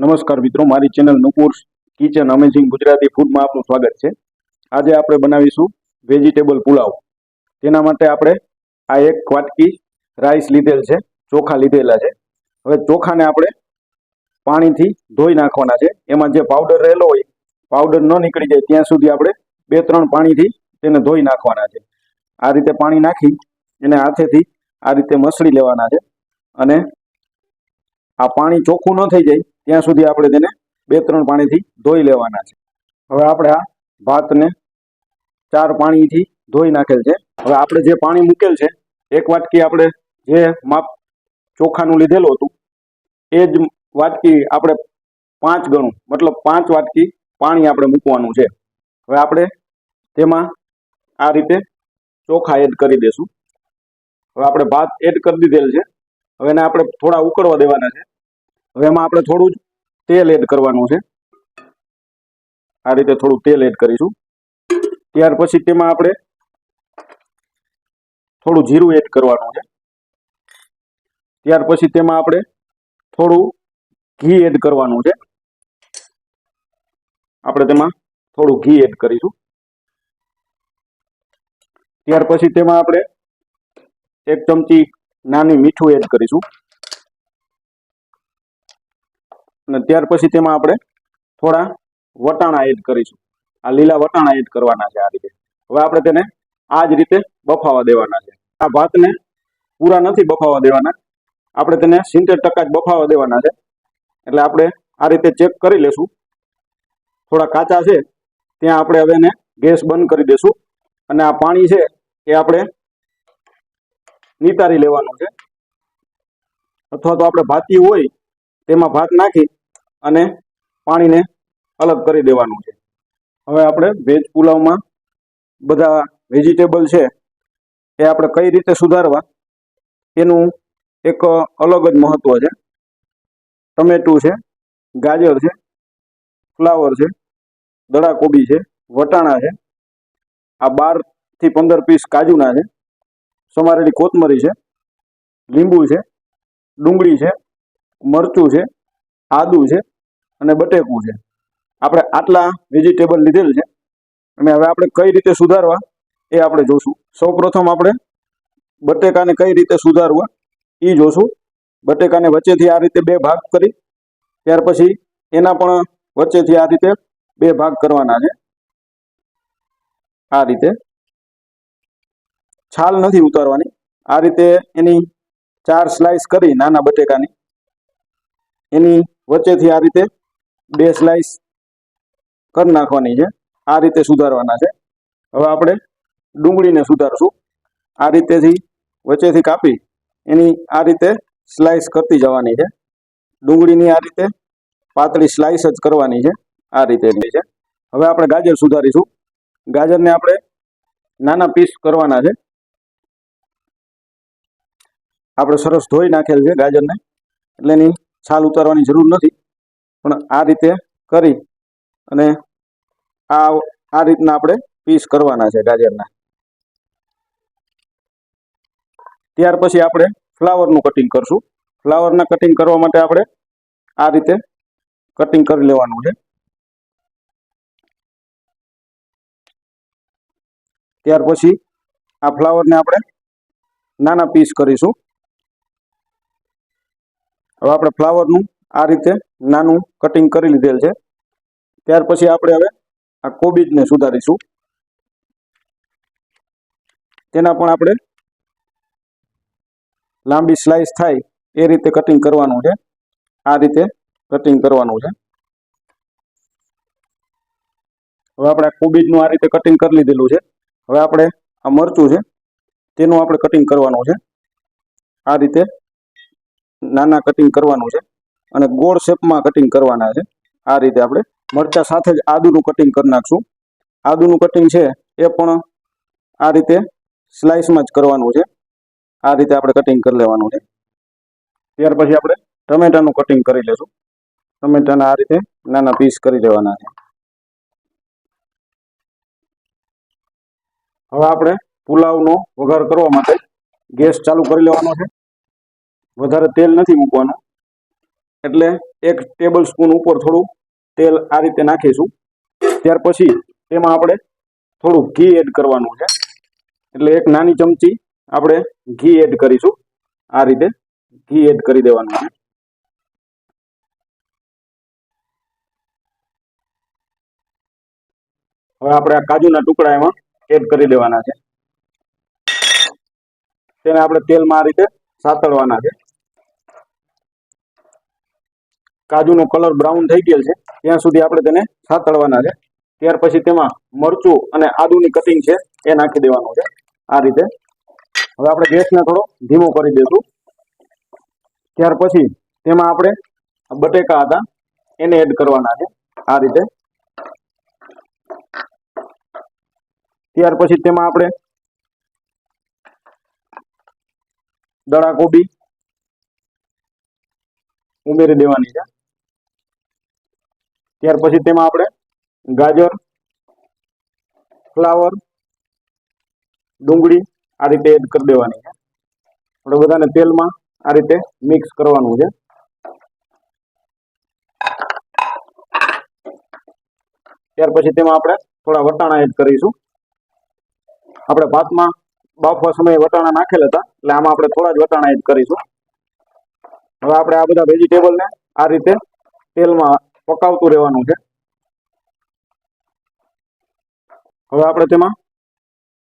નમસ્કાર મિત્રો, મારી channel Nupur kitchen amazing Gujarati ફૂડમાં આપનું સ્વાગત છે. આજે આપણે બનાવીશું વેજીટેબલ પુલાવ. તેના માટે આપણે આ એક વાટકી રાઈસ લીધેલ છે, ચોખા લીધેલા છે. હવે ચોખાને આપણે પાણીથી ધોઈ નાખવાના છે. એમાં જે પાવડર રહેલો હોય પાવડર ન નીકળી જાય, ત્યાં સુધી આપણે બે ત્રણ પાણીથી તેને ધોઈ નાખવાના છે. આ રીતે પાણી નાખી, એને હાથેથી આ રીતે મસળી લેવાના છે. અને આ પાણી ચોખ્ખું ન થઈ જાય ત્યાં સુધી આપણે તેને બે ત્રણ પાણીથી ધોઈ લેવાના છે. હવે આપણે આ ભાતને ચાર પાણીથી ધોઈ નાખેલ છે. હવે આપણે જે પાણી મૂકેલ છે, એક વાટકી આપણે જે માપ ચોખાનું લીધેલું હતું, એ જ વાટકી આપણે પાંચ ગણું, મતલબ પાંચ વાટકી પાણી આપણે મૂકવાનું છે. હવે આપણે તેમાં આ રીતે ચોખા એડ કરી દેશું. હવે આપણે ભાત એડ કરી દીધેલ છે. હવે એને આપણે થોડા ઉકળવા દેવાના છે. હવે એમાં આપણે થોડું જ તેલ એડ કરવાનું છે. આ રીતે થોડું તેલ એડ કરીશું. ત્યાર પછી તેમાં આપણે થોડું જીરું એડ કરવાનું છે. ત્યાર પછી તેમાં આપણે થોડું ઘી એડ કરવાનું છે. આપણે તેમાં થોડું ઘી એડ કરીશું. ત્યાર પછી તેમાં આપણે એક ચમચી નાની મીઠું એડ કરીશું. અને ત્યાર પછી તેમાં આપણે થોડા વટાણા એડ કરીશું. આ લીલા વટાણા એડ કરવાના છે આ રીતે. હવે આપણે તેને આ જ રીતે બફાવા દેવાના છે. આ ભાતને પૂરા નથી બફાવા દેવાના. આપણે તેને સિત્તેર ટકા જ બફાવા દેવાના છે. એટલે આપણે આ રીતે ચેક કરી લેશું. થોડા કાચા છે, ત્યાં આપણે હવે એને ગેસ બંધ કરી દેશું. અને આ પાણી છે, એ આપણે નિતારી લેવાનું છે. અથવા તો આપણે ભાતી હોય, તેમાં ભાત નાખી અને પાણીને અલગ કરી દેવાનું છે. હવે આપણે વેજ પુલાવમાં બધા વેજીટેબલ છે એ આપણે કઈ રીતે સુધારવા એનું એક અલગ જ મહત્વ છે. ટમેટું છે, ગાજર છે, ફ્લાવર છે, દડા કોબી છે, વટાણા છે, આ બારથી પંદર પીસ કાજુના છે, સમારેલી કોથમરી છે, લીંબુ છે, ડુંગળી છે, મરચું છે આદુ છે અને બટેકું છે. આપણે આટલા વેજીટેબલ લીધેલ છે. અને હવે આપણે કઈ રીતે સુધારવા એ આપણે જોશું. સૌ પ્રથમ આપણે બટેકાને કઈ રીતે સુધારવા એ જોશું. બટેકાને વચ્ચેથી આ રીતે બે ભાગ કરી, ત્યાર પછી એના પણ વચ્ચેથી આ રીતે બે ભાગ કરવાના છે. આ રીતે. છાલ નથી ઉતારવાની. આ રીતે એની ચાર સ્લાઇસ કરી નાના બટેકાની. એની વચ્ચેથી આ રીતે બે સ્લાઇસ કરી નાખવાની છે. આ રીતે સુધારવાના છે. હવે આપણે ડુંગળીને સુધારશું. આ રીતેથી વચ્ચેથી કાપી એની આ રીતે સ્લાઇસ કરતી જવાની છે. ડુંગળીની આ રીતે પાતળી સ્લાઇસ જ કરવાની છે. આ રીતે છે. હવે આપણે ગાજર સુધારીશું. ગાજરને આપણે નાના પીસ કરવાના છે. આપણે સરસ ધોઈ નાખેલ છે ગાજરને. એટલે એની છાલ ઉતારવાની જરૂર નથી. પણ આ રીતે કરી અને આ આ રીતના આપણે પીસ કરવાના છે ગાજરના. ત્યાર પછી આપણે ફ્લાવરનું કટિંગ કરશું. ફ્લાવરના કટિંગ કરવા માટે આપણે આ રીતે કટિંગ કરી લેવાનું છે. ત્યાર પછી આ ફ્લાવરને આપણે નાના પીસ કરીશું. હવે આપણે ફ્લાવરનું આ રીતે નાનું કટિંગ કરી લીધેલ છે. ત્યાર પછી આપણે હવે આ કોબીજને સુધારીશું. તેના પણ આપણે લાંબી સ્લાઇસ થાય એ રીતે કટિંગ કરવાનું છે. આ રીતે કટિંગ કરવાનું છે. હવે આપણે કોબીજનું આ રીતે કટિંગ કરી લીધેલું છે. હવે આપણે આ મરચું છે, તેનું આપણે કટિંગ કરવાનું છે. આ રીતે નાના કટિંગ કરવાનું છે અને ગોળ શેપમાં કટિંગ કરવાના છે. આ રીતે આપણે મરચા સાથે જ આદુનું કટિંગ કરી નાખશું. આદુનું કટિંગ છે એ પણ આ રીતે સ્લાઇસમાં જ કરવાનું છે. આ રીતે આપણે કટિંગ કરી લેવાનું છે. ત્યાર પછી આપણે ટમેટાનું કટિંગ કરી લેશું. ટમેટાના આ રીતે નાના પીસ કરી લેવાના છે. હવે આપણે પુલાવનો વઘાર કરવા માટે ગેસ ચાલુ કરી લેવાનો છે. વધારે તેલ નથી મૂકવાનું. એટલે એક ટેબલ સ્પૂન ઉપર થોડું તેલ આ રીતે નાખીશું. ત્યાર પછી તેમાં આપણે થોડું ઘી એડ કરવાનું છે. એટલે એક નાની ચમચી આપણે ઘી એડ કરીશું. આ રીતે ઘી એડ કરી દેવાનું છે. હવે આપણે આ કાજુના ટુકડા એમાં એડ કરી દેવાના છે. તેને આપણે તેલમાં આ રીતે સાતળવાના છે. કાજુનો કલર બ્રાઉન થઈ ગયેલ છે. ત્યાં સુધી આપણે તેને સાતળવાના છે. ત્યાર પછી તેમાં મરચું અને આદુની કટિંગ છે એ નાખી દેવાનું છે. આ રીતે. હવે આપણે ગેસને થોડો ધીમો કરી દઈશું ત્યાર પછી તેમાં આપણે બટેકા હતા, એને એડ કરવાના છે. આ રીતે. ત્યાર પછી તેમાં આપણે દડા કોબી ઉમેરી દેવાની છે. ત્યાર પછી તેમાં આપણે ગાજર, ફ્લાવર, ડુંગળી આ રીતે એડ કરી દેવાની છે. આપણે બધાને તેલમાં આ રીતે મિક્સ કરવાનું છે. ત્યાર પછી તેમાં આપણે થોડા વટાણા એડ કરીશું. આપણે ભાતમાં બાફવા સમયે વટાણા નાખેલા હતા, એટલે આમાં આપણે થોડા જ વટાણા એડ કરીશું. હવે આપણે આ બધા વેજીટેબલને આ રીતે તેલમાં પકાવતું રહેવાનું છે. હવે આપણે તેમાં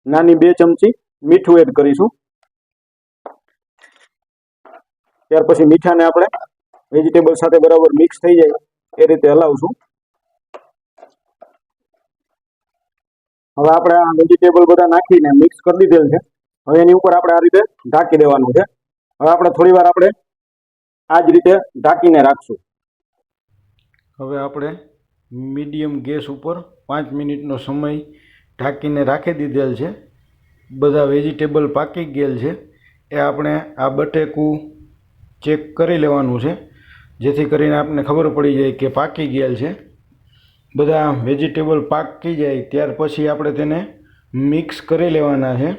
નાની બે ચમચી મીઠું એડ કરીશું. ત્યાર પછી મીઠાને આપણે વેજીટેબલ સાથે બરાબર મિક્સ થઈ જાય એ રીતે હલાવશું. હવે આપણે આ વેજીટેબલ બધા નાખીને મિક્સ કરી દીધેલ છે. હવે એની ઉપર આપણે આ રીતે ઢાંકી દેવાનું છે. હવે આપણે થોડી વાર આપણે આ જ રીતે ઢાંકીને રાખશું. હવે આપણે મીડિયમ ગેસ ઉપર પાંચ મિનિટનો સમય ઢાંકીને રાખી દીધેલ છે. બધા વેજીટેબલ પાકી ગયેલ છે. એ આપણે આ બટેકું ચેક કરી લેવાનું છે. જેથી કરીને આપણને ખબર પડી જાય કે પાકી ગયેલ છે. બધા વેજીટેબલ પાકી જાય ત્યાર પછી આપણે તેને મિક્સ કરી લેવાના છે.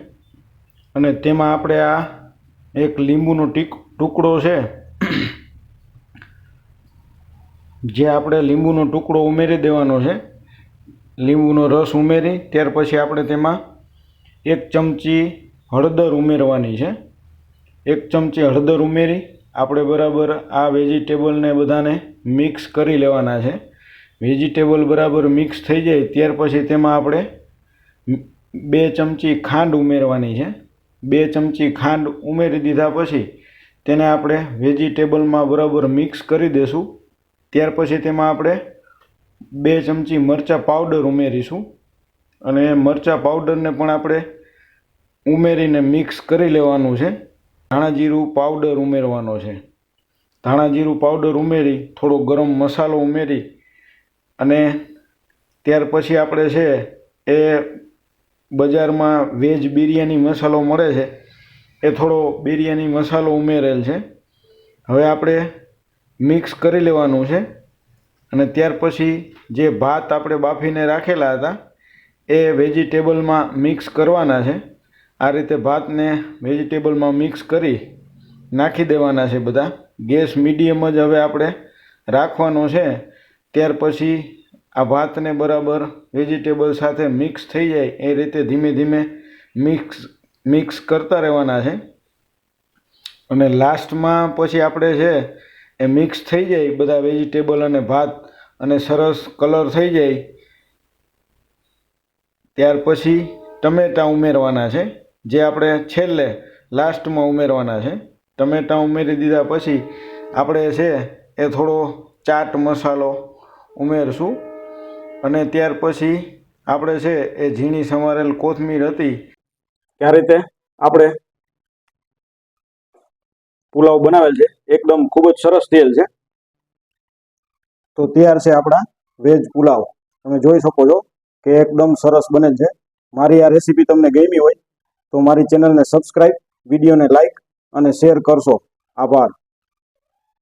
અને તેમાં આપણે આ એક લીંબુનો ટીક ટુકડો છે. જે આપણે લીંબુનો ટુકડો ઉમેરી દેવાનો છે, લીંબુનો રસ ઉમેરી, ત્યાર પછી આપણે તેમાં એક ચમચી હળદર ઉમેરવાની છે. એક ચમચી હળદર ઉમેરી, આપણે બરાબર આ વેજીટેબલને બધાને મિક્સ કરી લેવાના છે. વેજીટેબલ બરાબર મિક્સ થઈ જાય, ત્યાર પછી તેમાં આપણે બે ચમચી ખાંડ ઉમેરવાની છે. બે ચમચી ખાંડ ઉમેરી દીધા પછી તેને આપણે વેજીટેબલમાં બરાબર મિક્સ કરી દઈશું ત્યાર પછી તેમાં આપણે બે ચમચી મરચાં પાવડર ઉમેરીશું. અને મરચાં પાવડરને પણ આપણે ઉમેરીને મિક્સ કરી લેવાનું છે. ધાણા જીરું પાવડર ઉમેરવાનો છે. ધાણા જીરું પાવડર ઉમેરી, થોડો ગરમ મસાલો ઉમેરી અને ત્યાર પછી આપણે છે એ બજારમાં વેજ બિરયાની મસાલો મળે છે. એ થોડો બિરયાની મસાલો ઉમેરેલ છે. હવે આપણે મિક્સ કરી લેવાનું છે. અને ત્યાર પછી જે ભાત આપણે બાફીને રાખેલા હતા, એ વેજીટેબલમાં મિક્સ કરવાના છે. આ રીતે ભાતને વેજીટેબલમાં મિક્સ કરી નાખી દેવાના છે બધા. ગેસ મીડિયમ જ હવે આપણે રાખવાનો છે. ત્યાર પછી આ ભાતને બરાબર વેજીટેબલ સાથે મિક્સ થઈ જાય એ રીતે ધીમે ધીમે મિક્સ મિક્સ કરતા રહેવાના છે. અને લાસ્ટમાં પછી આપણે છે એ મિક્સ થઈ જાય બધા વેજીટેબલ અને ભાત અને સરસ કલર થઈ જાય. ત્યાર પછી ટમેટાં ઉમેરવાના છે, જે આપણે છેલ્લે લાસ્ટમાં ઉમેરવાના છે. ટમેટાં ઉમેરી દીધા પછી આપણે છે એ થોડો ચાટ મસાલો ઉમેરશું. અને ત્યાર પછી આપણે છે એ ઝીણી સમારેલ કોથમીર હતી. ત્યારે તે આપણે પુલાવ બનાવેલ છે. એકદમ ખૂબ જ સરસ તેલ છે. તો તૈયાર છે આપણા વેજ પુલાવ. તમે જોઈ શકો છો કે એકદમ સરસ બનેલ છે. મારી આ રેસીપી તમને ગમી હોય તો મારી ચેનલને સબસ્ક્રાઈબ વિડીયોને લાઈક અને શેર કરશો. આભાર.